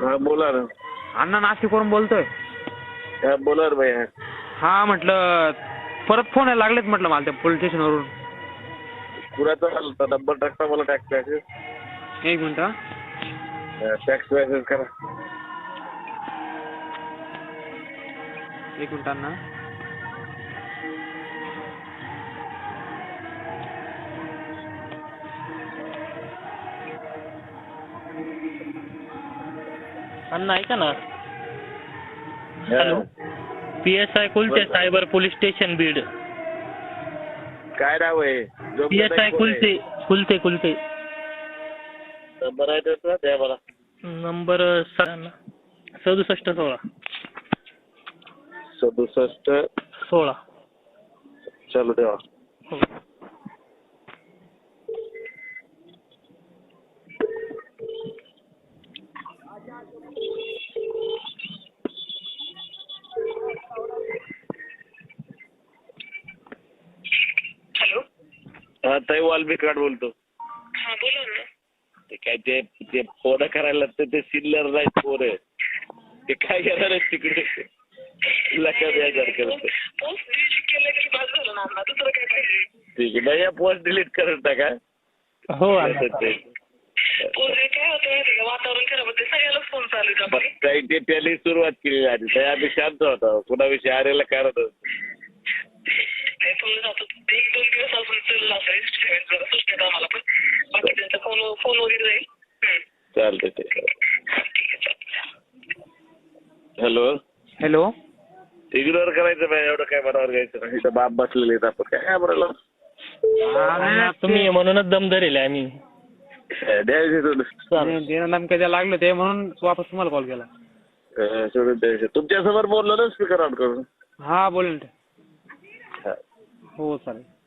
हा बोला ना. अण्णा नाशिकवरून बोलतोय. हा बोला भाई हा. म्हटलं परत फोन यायला लागलेत म्हटलं मला त्या पोलीस स्टेशनवरून आला होता नंबर टाकता मला टॅक्स मॅसेज एक मिनिट हा. टॅक्स मॅसेज करा. एक मिनिट अण्णा. अण्णा ऐका ना. Hello. P S I Kulte cyber police station Beed. काय नाव आहे? P S I Kulte Kulte Kulte number आहे त्याचा? द्या मला. नंबर सदुसष्ट सोळा. सदुसष्ट. सोळा. चालू ठेवा हो. हॅलो हा ताई वाल्मिकाड बोलतो. हा बोला ना. ते काय ते ते फोन करायला लागतं ते सिल्लर नाही पोर. ते काय करणार आहे तिकडे? लक्षात. पोस्ट डिलीट केलं तरी बाद झालं ना अण्णा दुसरं काय पाहिजे? ठीक आहे नाही या पोस्ट डिलीट करत टाका. हो काय होतं माहिती का? वातावरण खराब होते फोन चालू आहे ते त्याला सुरुवात केली आधी. आम्ही शांत होतो. कुणाविषयी आरेला कारण ते फोन जातो एक त्यांचा फोन फोन वगैरे जाईल हम्म. चालतंय. ते ठीक आहे चालेल हॅलो. हॅलो. इग्नोर करायचं नाही एवढं काय मनावर घ्यायचं नाही. इथं बाप बसलेले आहेत आपण. काय अण्णा, तुम्ही म्हणूनच दम धरेल आम्ही द्यायचे लागलं ते म्हणून वापस तुम्हाला कॉल केला. अं, सोडून द्यायचे तुमच्यासमोर बोललो ना स्पीकर ऑन करून. हा बोल ना हा. हो चालेल.